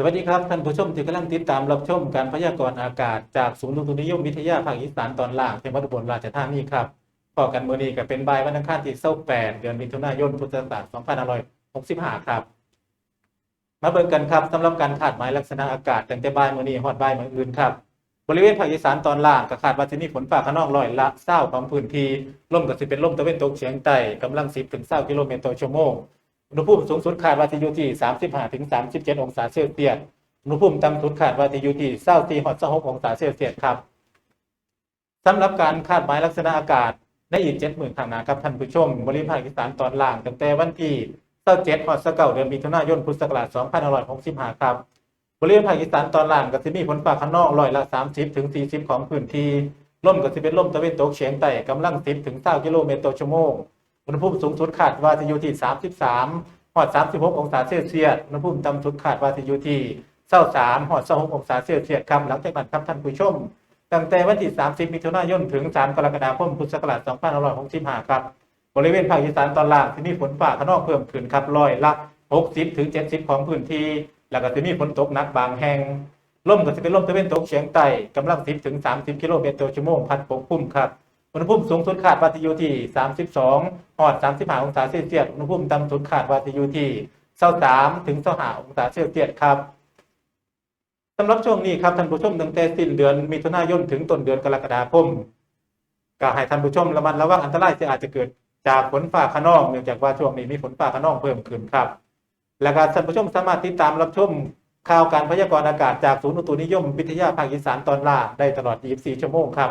สวัสดีครับท่านผู้ชมที่กำลังติดตามรับชมการพยากรณ์อากาศจากศูนย์อุตุนิยมวิทยาภาคอีสานตอนล่างจังหวัดอุบลราชธานีครับพอกันมื้อนี้ก็เป็นบ่ายวันอังคารที่28เดือนมิถุนายนพุทธศักราช2565ครับ มาเบิ่งกันครับสำหรับการคาดหมายลักษณะอากาศตั้งแต่บ่ายมื้อนี้ฮอดบ่ายมื้ออื่นครับบริเวณภาคอีสานตอนล่างก็คาดว่าจะมีฝนฟ้าขนองร้อยละ20ของพื้นที่ลมก็สิเป็นลมตะวันตกเฉียงใต้กำลัง10ถึง20กิโลเมตรต่อชั่วโมง อุณหภูมิสูงสุดคาดว่าจะอยู่ที่ 35ถึง37 องศาเซลเซียสอุณหภูมิต่ำสุดคาดว่าจะอยู่ที่24ฮอด26องศาเซลเซียสครับสำหรับการคาดหมายลักษณะอากาศในอีก7หมื่นข้างน้าครับท่านผู้ชม บริเวณภาคอีสานตอนล่างตั้งแต่วันที่27ฮอด29เดือนมิถุนายนพุทธศักราช2565ครับบริเวณภาคอีสานตอนล่างก็จะมีฝนฟ้าขนองร้อยละ 30ถึง40 ของพื้นที่ลมก็จะเป็นลมตะวันตกเฉียงใต้กำลัง 10ถึง20กิโลเมตรต่อชั่วโมง อุณหภูมิสูงสุดคาดว่าจะอยู่ที่ 33ฮอด 36 องศาเซลเซียส อุณหภูมิต่ำสุดคาดว่าจะอยู่ที่23ฮอด26องศาเซลเซียสครับหลังจากนั้นครับท่านผู้ชม ตั้งแต่วันที่ 30 มิถุนายนถึง 3 กรกฎาคม พุทธศักราช2565 ครับ บริเวณภาคอีสานตอนล่างที่มีฝนฟ้าขนองเพิ่มขึ้นครับร้อยละ 60ถึง70 ของพื้นที่ แล้วก็จะมีฝนตกหนักบางแห่งลมก็จะเป็นลมตะวันตกเฉียงใต้กำลัง 10ถึง30 กิโลเมตรต่อชั่วโมงพัดปกคลุมครับ อุณหภูมิสูงสุดคาดว่าจะอยู่ที่ 32ฮอด 35 องศาเซลเซียส อุณหภูมิต่ำสุดคาดว่าจะอยู่ที่23ถึง25องศาเซลเซียสครับสำหรับช่วงนี้ครับท่านผู้ชมตั้งแต่สิ้นเดือนมิถุนายนถึงต้นเดือนกรกฎาคมก็ให้ท่านผู้ชมระมัดระวังอันตรายที่อาจจะเกิดจากฝนฟ้าขนองเนื่องจากว่าช่วงนี้มีฝนฟ้าขนองเพิ่มขึ้นครับ และก็ท่านผู้ชมสามารถติดตามรับชมข่าวการพยากรณ์อากาศจากศูนย์อุตุนิยม วิทยาภาคอีสานตอนล่างได้ตลอด 24 ชั่วโมงครับ